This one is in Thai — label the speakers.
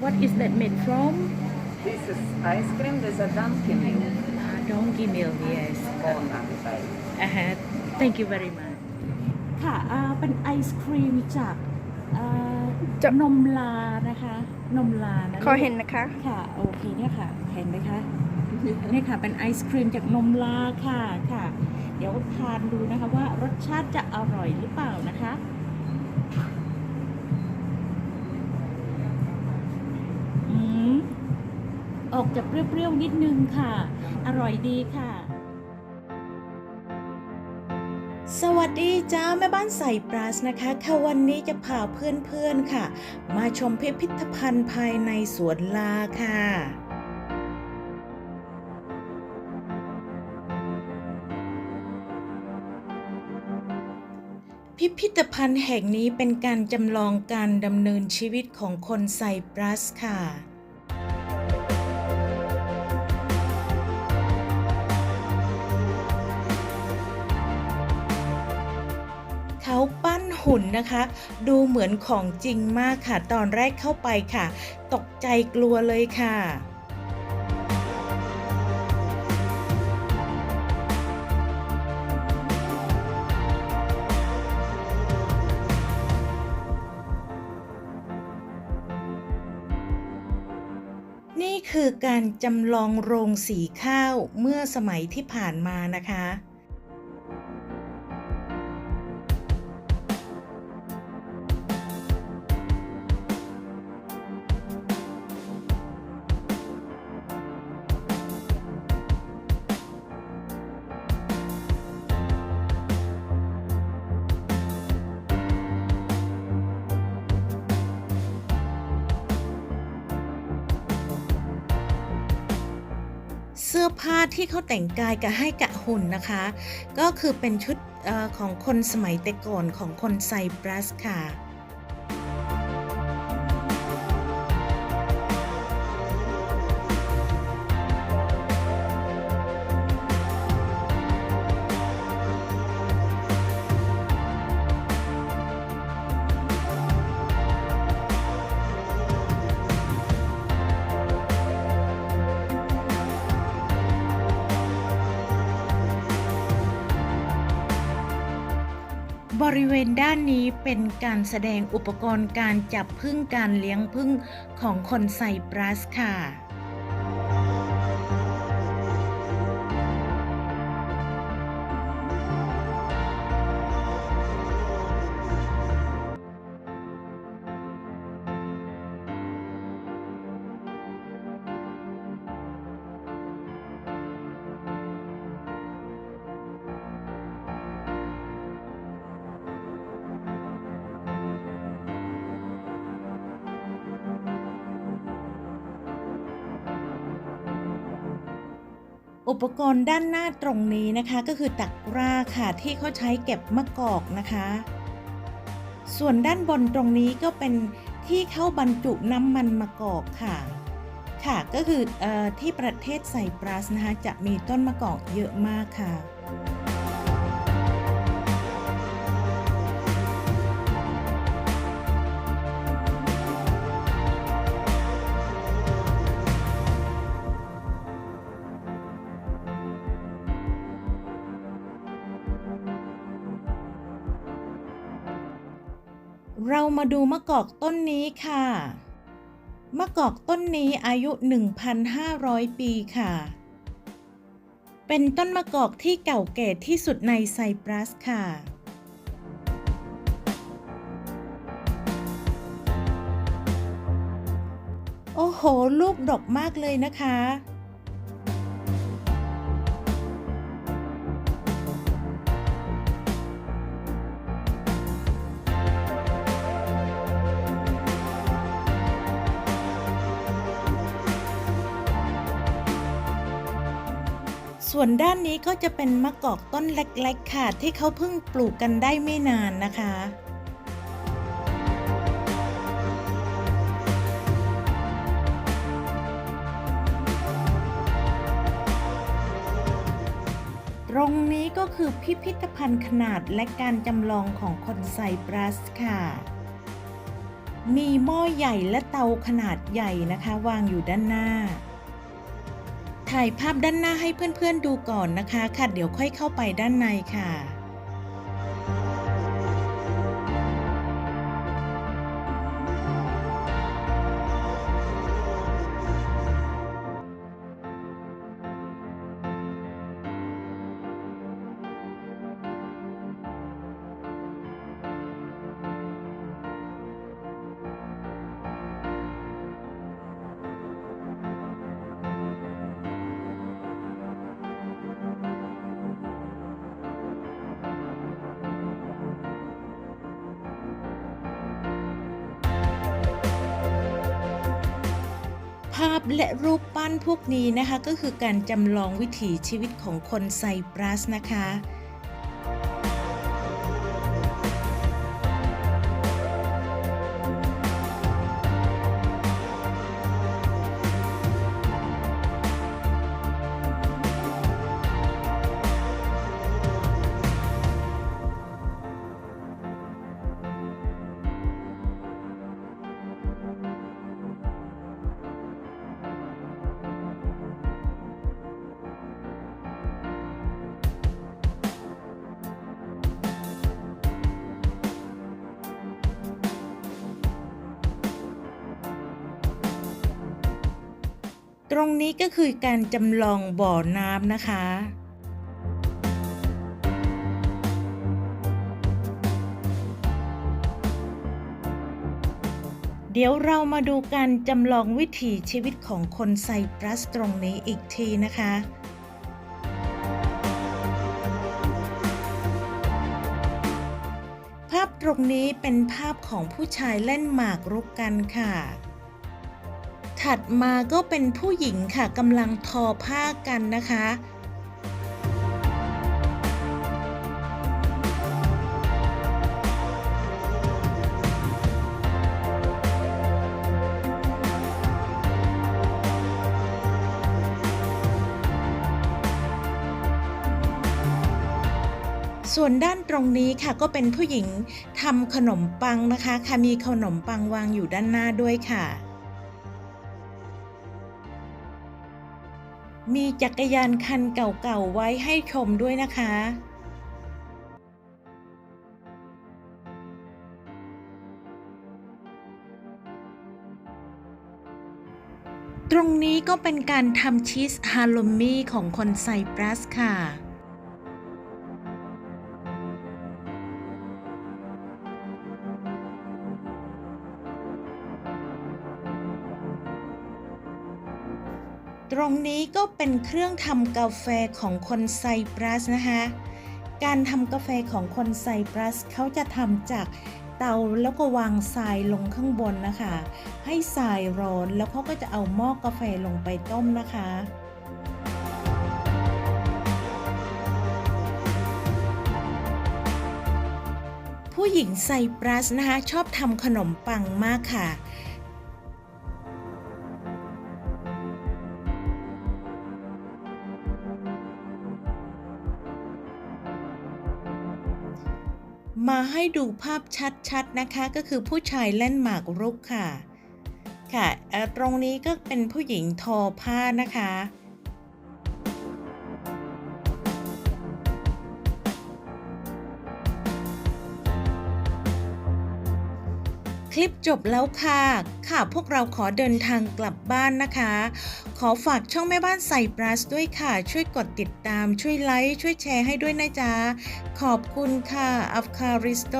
Speaker 1: What is that made from?
Speaker 2: This is ice cream. There's a donkey milk
Speaker 1: Uh, donkey milk, yes.
Speaker 2: cone outside.
Speaker 1: Uh -huh. Thank you very much. ค่ะอ่าเป็นไอศครีมจากอ่า
Speaker 3: จะ
Speaker 1: นมลานะคะ นมลานะ
Speaker 3: ขอเห็นนะคะ
Speaker 1: ค่ะ โอเคเนี่ยค่ะ เห็นไหมคะนี่ค่ะ เป็นไอศครีมจากนมลาค่ะ ค่ะ เดี๋ยวทานดูนะคะว่ารสชาติจะอร่อยหรือเปล่านะคะ อืม ออกจะเปรี้ยวๆนิดนึงค่ะ อร่อยดีค่ะ สวัสดีจ้าแม่บ้านใส่ปราสนะคะค่ะวันนี้จะพาเพื่อนๆค่ะ มาชมพิพิธภัณฑ์ภายในสวนลาค่ะพิพิธภัณฑ์แห่งนี้เป็นการจำลองการดำเนินชีวิตของคนไซปรัสค่ะ หุ่นนะคะ ดูเหมือนของจริงมากค่ะ ตอนแรกเข้าไปค่ะ ตกใจกลัวเลยค่ะนี่คือการจำลองโรงสีข้าวเมื่อสมัยที่ผ่านมานะคะ อผ้าที่เขาแต่งกายกับให้กะหุ่นนะคะ ก็คือเป็นชุดอของคนสมัยแต่ก่อนของคนไซปรัสค่ะ ริเวณด้านนี้เป็นการแสดงอุปกรณ์การจับพึ่งการเลี้ยงพึ่งของคนไซปรัสค่ะ อุปกรณ์ด้านหน้าตรงนี้นะคะก็คือตักร้าค่ะที่เขาใช้เก็บมะกอกนะคะ ส่วนด้านบนตรงนี้ก็เป็นที่เข้าบรรจุน้ำมันมะกอกค่ะ ค่ะก็คือเออที่ประเทศไซปรัสนะคะจะมีต้นมะกอกเยอะมากค่ะ เรามาดูมะกอกต้นนี้ค่ะ มะกอกต้นนี้อายุ 1,500 ปีค่ะ เป็นต้นมะกอกที่เก่าแก่ที่สุดในไซปรัสค่ะโอ้โห ลูกดกมากเลยนะคะ ส่วนด้านนี้ก็จะเป็นมะกอกต้นเล็กๆค่ะ ที่เขาเพิ่งปลูกกันได้ไม่นานนะคะตรงนี้ก็คือพิพิธภัณฑ์ขนาดและการจำลองของคนไซปรัสค่ะ มีหม้อใหญ่และเตาขนาดใหญ่นะคะ วางอยู่ด้านหน้า ถ่ายภาพด้านหน้าให้เพื่อนๆดูก่อนนะคะค่ะเดี๋ยวค่อยเข้าไปด้านในค่ะาพและรูปปั้นพวกนี้นะคะ ก็คือการจำลองวิถีชีวิตของคนไซปรัสนะคะ ตรงนี้ก็คือการจำลองบ่อน้ำนะคะ เดี๋ยวเรามาดูการจำลองวิถีชีวิตของคนไซปรัสตรงนี้อีกทีนะคะภาพตรงนี้เป็นภาพของผู้ชายเล่นหมากรุกกันค่ะ ถัดมาก็เป็นผู้หญิงค่ะกำลังทอผ้ากันนะคะส่วนด้านตรงนี้ค่ะก็เป็นผู้หญิงทำขนมปังนะคะ ค่ะมีขนมปังวางอยู่ด้านหน้าด้วยค่ะ มีจักรยานคันเก่าๆไว้ให้ชมด้วยนะคะ ตรงนี้ก็เป็นการทำชีสฮาโลมี่ของคนไซปรัสค่ะ ตรงนี้ก็เป็นเครื่องทำกาแฟของคนไซปรัสนะคะ การทำกาแฟของคนไซปรัสเขาจะทำจากเตาแล้วก็วางทรายลงข้างบนนะคะ ให้ทรายร้อนแล้วเขาก็จะเอาหม้อกาแฟลงไปต้มนะคะผู้หญิงไซปรัสนะคะชอบทำขนมปังมากค่ะ มาให้ดูภาพชัดๆนะคะ ก็คือผู้ชายเล่นหมากรุกค่ะ ค่ะตรงนี้ก็เป็นผู้หญิงทอผ้านะคะ คลิปจบแล้วค่ะ ค่ะพวกเราขอเดินทางกลับบ้านนะคะ ขอฝากช่องแม่บ้านใส่ปลัสด้วยค่ะ ช่วยกดติดตาม ช่วยไลค์ ช่วยแชร์ให้ด้วยนะจ๊ะ ขอบคุณค่ะ อัฟคาริสโต